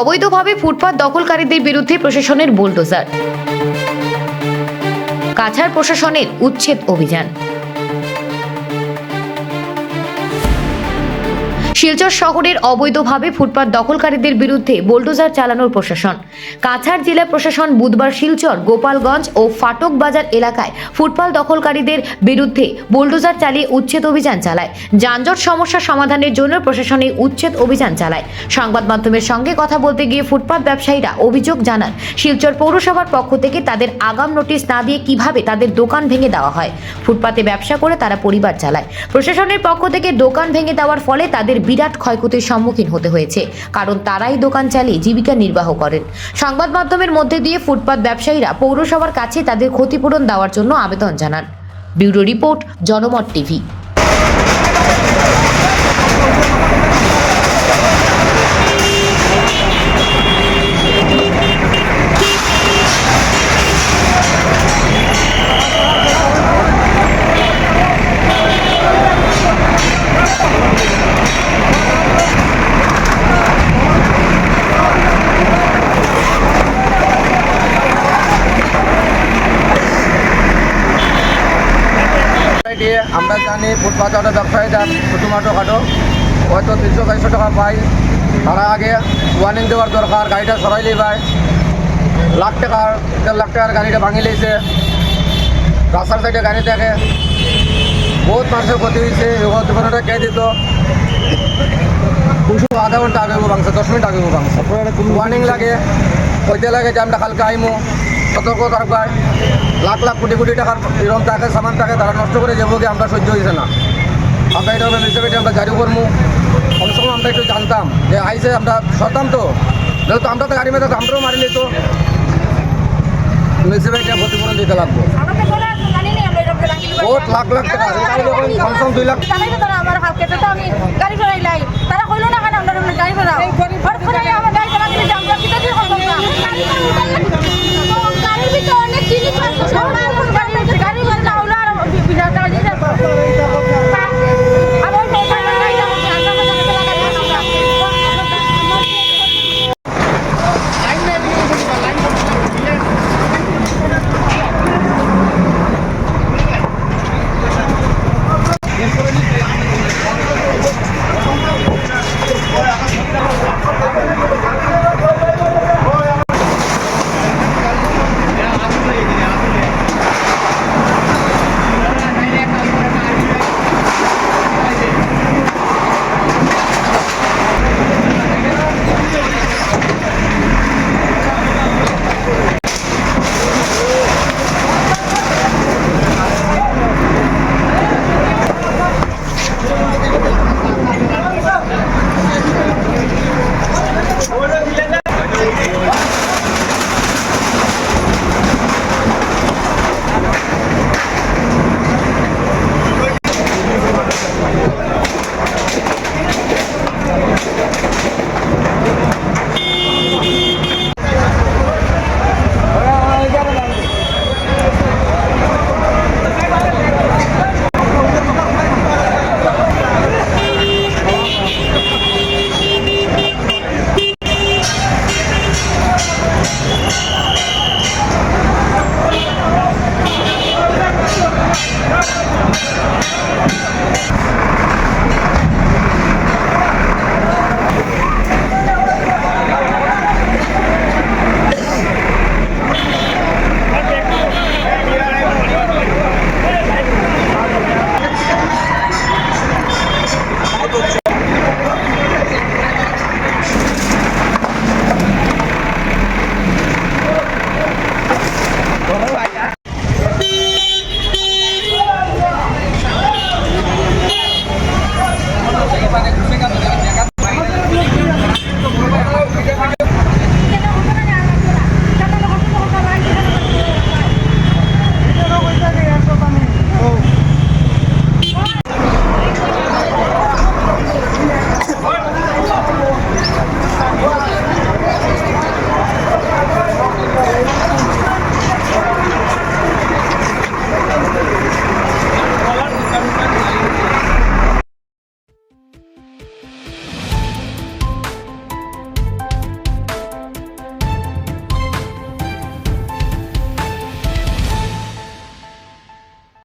অবৈধভাবে ফুটপাত দখলকারীদের বিরুদ্ধে প্রশাসনের বুলডোজার। কাছাড় প্রশাসনের উচ্ছেদ অভিযান। শিলচর শহরের অবৈধভাবে ফুটপাত দখলকারীদের বিরুদ্ধে বোল্ডোজার চালানোর প্রশাসন। কাছাড় জেলা প্রশাসন বুধবার শিলচর, গোপালগঞ্জ ও ফাটক বাজার এলাকায় ফুটপাত দখলকারীদের বিরুদ্ধে বোল্ডোজার চালিয়ে উচ্ছেদ অভিযান চালায়। যানজট সমস্যা সমাধানের জন্য প্রশাসন এই উচ্ছেদ অভিযান চালায়। সংবাদ মাধ্যমের সঙ্গে কথা বলতে গিয়ে ফুটপাত ব্যবসায়ীরা অভিযোগ জানান, শিলচর পৌরসভার পক্ষ থেকে তাদের আগাম নোটিশ না দিয়ে কীভাবে তাদের দোকান ভেঙে দেওয়া হয়। ফুটপাতে ব্যবসা করে তারা পরিবার চালায়। প্রশাসনের পক্ষ থেকে দোকান ভেঙে দেওয়ার ফলে তাদের বিরাট ক্ষয়ক্ষতির সম্মুখীন হতে হয়েছে, কারণ তারাই দোকান চালিয়ে জীবিকা নির্বাহ করেন। সংবাদ মাধ্যমের মধ্যে দিয়ে ফুটপাত ব্যবসায়ীরা পৌরসভার কাছে তাদের ক্ষতিপূরণ দেওয়ার জন্য আবেদন জানান। Bureau report, Janamat TV. দিয়ে আমরা জানি ফুটপাথ ব্যবসায়ীরা ছোটোমাটো খাটো। হয়তো তিনশো চারশো টাকা পাই তারা আগে ওয়ার্নিং দেওয়ার দরকার গাড়িটা সরাইলেই পায়। লাখ টাকার দেড় লাখ টাকার গাড়িটা ভাঙি লেছে রাস্তার সাইডে গাড়ি থাকে বহুত মানুষের ক্ষতি হয়েছে দোকানটা কে দিত? দুশো আধা ঘণ্টা আগে ভাঙছে দশ মিনিট আগে ভাঙছে। ওয়ার্নিং লাগে কইতে লাগে যে আমরা কালকে আইমো। সতর্ক থাকবার লাখ লাখ কোটি কোটি টাকার এরকম টাকা সামান থাকে তারা নষ্ট করে যাব কি আমরা সহ্য হয়েছে না। আমরা এটা হিসেবে আমরা জারি করব অনেক সময় আমরা একটু জানতাম যে আইসে আমরা সরতাম তো। যেহেতু আমরা তো গাড়ি মেয়ে আমরাও মারিলে তো মিউনিসিপ্যালিটি ক্ষতিপূরণ দিতে লাগবো। তো বহুত লাখ লাখ টাকা। গাড়ি দুই লাখ?